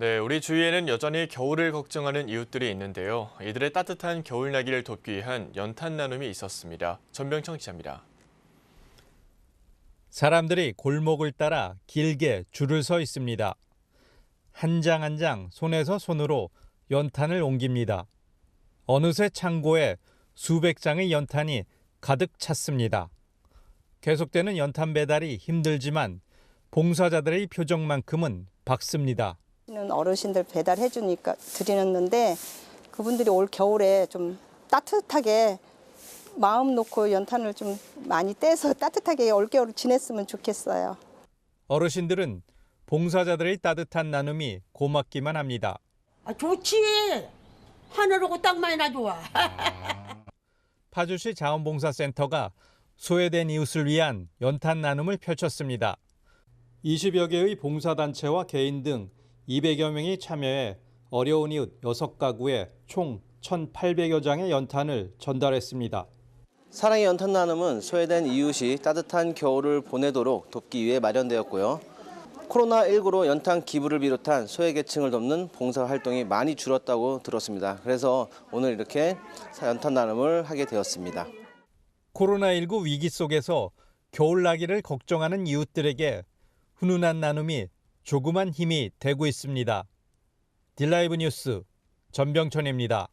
네, 우리 주위에는 여전히 겨울을 걱정하는 이웃들이 있는데요. 이들의 따뜻한 겨울나기를 돕기 위한 연탄 나눔이 있었습니다. 전병청 기자입니다. 사람들이 골목을 따라 길게 줄을 서 있습니다. 한 장 한 장 손에서 손으로 연탄을 옮깁니다. 어느새 창고에 수백 장의 연탄이 가득 찼습니다. 계속되는 연탄 배달이 힘들지만 봉사자들의 표정만큼은 밝습니다. 는 어르신들 배달해 주니까 드리는데 그분들이 올 겨울에 좀 따뜻하게 마음 놓고 연탄을 좀 많이 떼서 따뜻하게 올겨울 지냈으면 좋겠어요. 어르신들은 봉사자들의 따뜻한 나눔이 고맙기만 합니다. 아, 좋지. 하늘하고 땅만이나 좋아. 파주시 자원봉사센터가 소외된 이웃을 위한 연탄 나눔을 펼쳤습니다. 20여 개의 봉사단체와 개인 등 200여 명이 참여해 어려운 이웃 6가구에 총 1,800여 장의 연탄을 전달했습니다. 사랑의 연탄 나눔은 소외된 이웃이 따뜻한 겨울을 보내도록 돕기 위해 마련되었고요. 코로나19로 연탄 기부를 비롯한 소외계층을 돕는 봉사 활동이 많이 줄었다고 들었습니다. 그래서 오늘 이렇게 연탄 나눔을 하게 되었습니다. 코로나19 위기 속에서 겨울 나기를 걱정하는 이웃들에게 훈훈한 나눔이 조그만 힘이 되고 있습니다. 딜라이브 뉴스 전병천입니다.